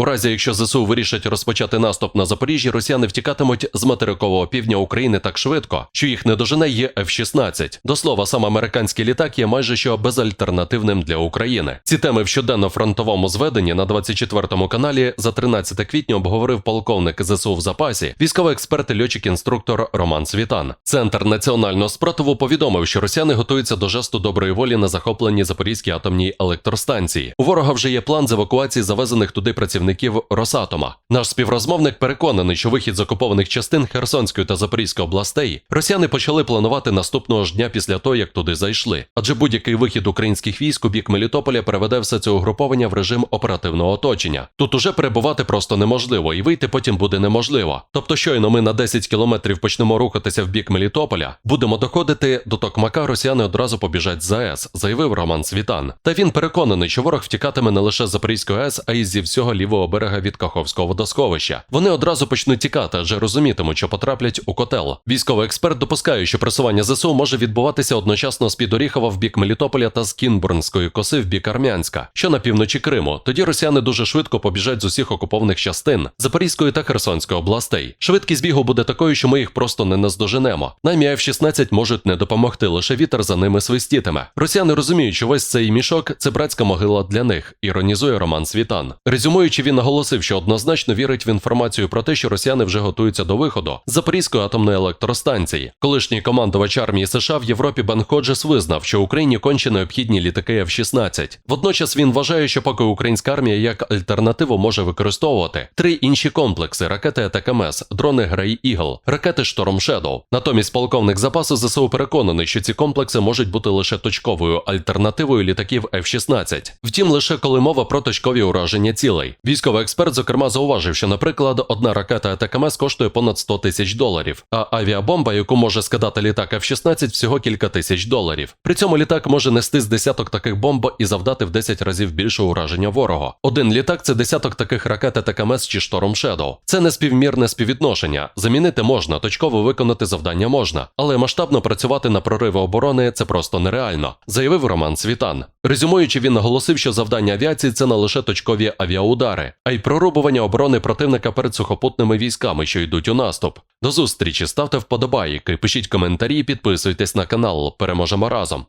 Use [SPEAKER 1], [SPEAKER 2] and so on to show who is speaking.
[SPEAKER 1] У разі, якщо ЗСУ вирішать розпочати наступ на Запоріжжя, росіяни втікатимуть з материкового півдня України так швидко, що їх не дожене є F-16. До слова, сам американський літак є майже що безальтернативним для України. Ці теми в щоденно-фронтовому зведенні на 24 каналі за 13 квітня обговорив полковник ЗСУ в запасі, військовий експерт і льотчик-інструктор Роман Світан. Центр національного спротиву повідомив, що росіяни готуються до жесту доброї волі на захопленій Запорізькій атомній електростанції. У ворога вже є план з евакуації завезених туди працівників Росатома. Наш співрозмовник переконаний, що вихід з окупованих частин Херсонської та Запорізької областей росіяни почали планувати наступного ж дня після того, як туди зайшли. Адже будь-який вихід українських військ у бік Мелітополя переведе все це угруповання в режим оперативного оточення. Тут уже перебувати просто неможливо, і вийти потім буде неможливо. Тобто, щойно ми на 10 кілометрів почнемо рухатися в бік Мелітополя, будемо доходити до Токмака, росіяни одразу побіжать з АЕС, заявив Роман Світан. Та він переконаний, що ворог втікатиме не лише з Запорізької АЕС, а й зі всього лівого берега від Каховського водосховища. Вони одразу почнуть тікати, адже розумітимуть, що потраплять у котел. Військовий експерт допускає, що пресування ЗСУ може відбуватися одночасно з під Оріхова в бік Мелітополя та з Кінбурнської коси в бік Армянська, що на півночі Криму. Тоді росіяни дуже швидко побіжать з усіх окупованих частин Запорізької та Херсонської областей. Швидкість бігу буде такою, що ми їх просто не наздоженемо. Нам F-16 можуть не допомогти, лише вітер за ними свистітиме. Росіяни розуміють, що весь цей мішок це братська могила для них, іронізує Роман Світан. Резюмуючи, він наголосив, що однозначно вірить в інформацію про те, що росіяни вже готуються до виходу Запорізької атомної електростанції. Колишній командувач армії США в Європі Бен Ходжес визнав, що Україні конче необхідні літаки F-16. Водночас він вважає, що поки українська армія як альтернативу може використовувати три інші комплекси ракети АТКМС, дрони Грей Ігл, ракети Шторм Шедоу. Натомість полковник запасу ЗСУ переконаний, що ці комплекси можуть бути лише точковою альтернативою літаків F-16. Втім, лише коли мова про точкові ураження цілей. Військовий експерт, зокрема, зауважив, що, наприклад, одна ракета АТКМС коштує понад 100 тисяч доларів, а авіабомба, яку може скидати літак F-16, всього кілька тисяч доларів. При цьому літак може нести з десяток таких бомб і завдати в 10 разів більше ураження ворога. Один літак це десяток таких ракет АТКМС чи Шторм Shadow. Це неспівмірне співвідношення. Замінити можна, точково виконати завдання можна, але масштабно працювати на прориви оборони це просто нереально, заявив Роман Світан. Резюмуючи, він наголосив, що завдання авіації це не лише точкові авіаудари, а й прорубування оборони противника перед сухопутними військами, що йдуть у наступ. До зустрічі, ставте вподобайки, пишіть коментарі, підписуйтесь на канал. Переможемо разом.